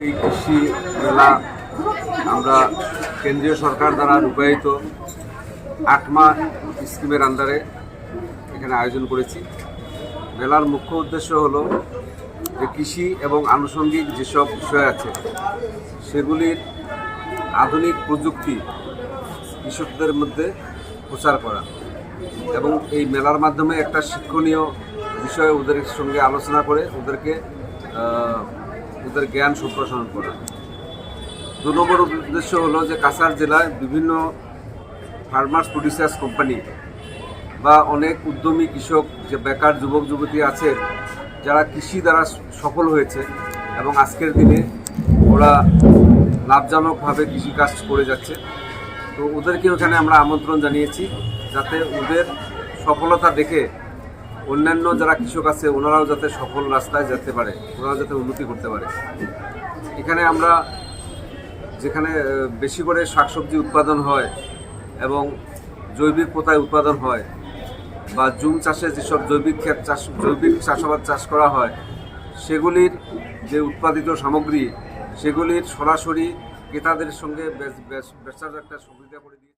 এই কৃষি মেলা আমরা কেন্দ্রীয় সরকার দ্বারা রূপায়িত আটমা স্কিমের আন্ডারে এখানে আয়োজন করেছি। মেলার মুখ্য উদ্দেশ্য হলো যে কৃষি এবং আনুষঙ্গিক যেসব বিষয় আছে, সেগুলির আধুনিক প্রযুক্তি কৃষকদের মধ্যে প্রচার করা এবং এই মেলার মাধ্যমে একটা শিক্ষণীয় বিষয়ে ওদের সঙ্গে আলোচনা করে ওদেরকে ওদের জ্ঞান সম্প্রসারণ করা। দু নম্বর উদ্দেশ্য হলো যে কাছাড় জেলায় বিভিন্ন ফার্মার্স প্রডিউসার্স কোম্পানি বা অনেক উদ্যমী কৃষক, যে বেকার যুবক, যুবতী আছে, যারা কৃষি দ্বারা সফল হয়েছে এবং আজকের দিনে ওরা লাভজনকভাবে কৃষিকাজ করে যাচ্ছে। তো ওদেরকে ওখানে আমরা আমন্ত্রণ জানিয়েছি যাতে ওদের সফলতা দেখে অন্যান্য যারা কৃষক আছে, ওনারাও যাতে সফল রাস্তায় যেতে পারে, ওনারাও যাতে উন্নতি করতে পারে। এখানে আমরা যেখানে বেশি করে শাকসবজি উৎপাদন হয় এবং জৈবিক পোতায় উৎপাদন হয় বা জুম চাষে যেসব জৈবিক ক্ষেত চাষ, জৈবিক চাষাবাদ চাষ করা হয়, সেগুলির যে উৎপাদিত সামগ্রী, সেগুলির সরাসরি ক্রেতাদের সঙ্গে বেচ- বেচ- বেচার একটা সুবিধা করে দিয়ে